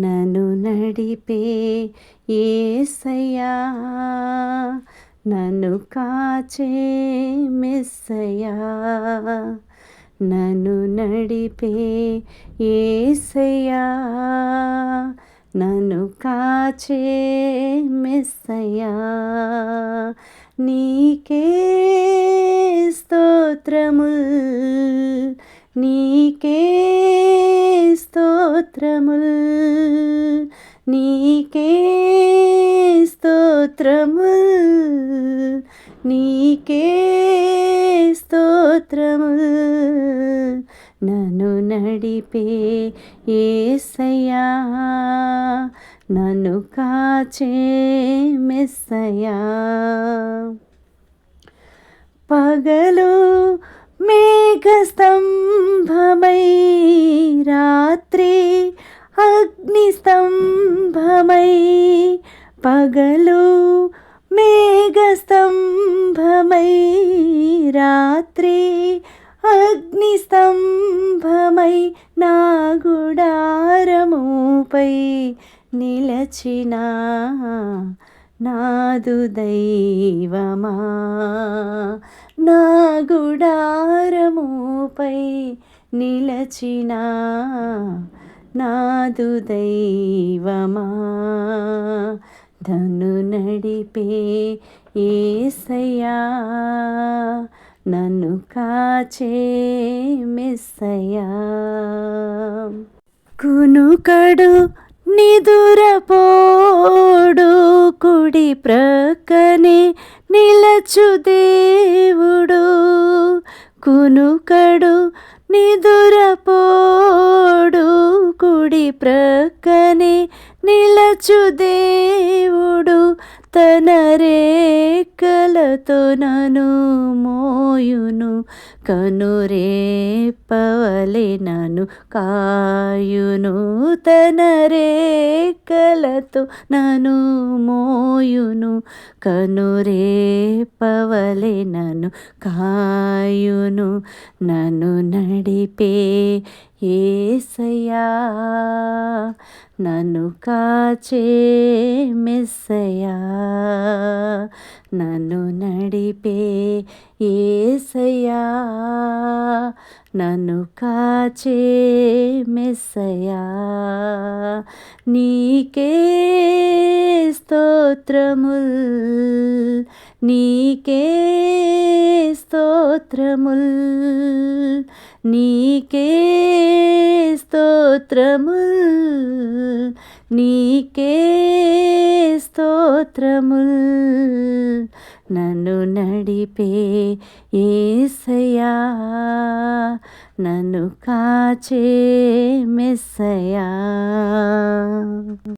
నను నడిపే ఏసయ్యా నన్ను కాచే మెస్సయ్యా నన్ను నడిపే ఏసయ్యా నన్ను కాచే మెస్సయ్యా నీకే స్తోత్రముల్ నీకే స్తోత్రముల్. నీకే స్తోత్రముల్. నీకే స్తోత్రముల్. నన్ను నడిపే ఏసయ్యా. నన్ను కాచే మెస్సయ్యా. పగలు మేఘస్తంభమై రాత్రి స్తంభమై పగలు మేఘస్తంభమై రాత్రి అగ్నిస్తంభమై నా గుడారముపై నిలచిన నాదు దైవమా? నా గుడారముపై నిలచిన నాదు దైవమా? ధను నడిపే ఏసయ్యా నన్ను కాచే మెస్సయ్యా. కునుకడు నిదురపోడు కుడి ప్రక్కనే నిలచు దేవుడు. కునుకడు నిదురపోడు ప్రక్కనే నిలచు దేవుడు తన రేఖలతో నను మోయును కనురేపవలె నను కాయును. తన రేకలతో నను మోయును కనురేపవలె నను కాయును. నను నడిపే ఏసయ్యా నన్ను కాచే మెస్సయ్యా. నన్ను నడిపే ఏసయ్యా నన్ను కాచే మెస్సయా నీకే స్తోత్రముల్ నీకే స్తోత్రముల్ నీకే స్తోత్రము. నీకే స్తోత్రము. నన్ను నడిపే ఏసయా నన్ను కాచే మెస్సయా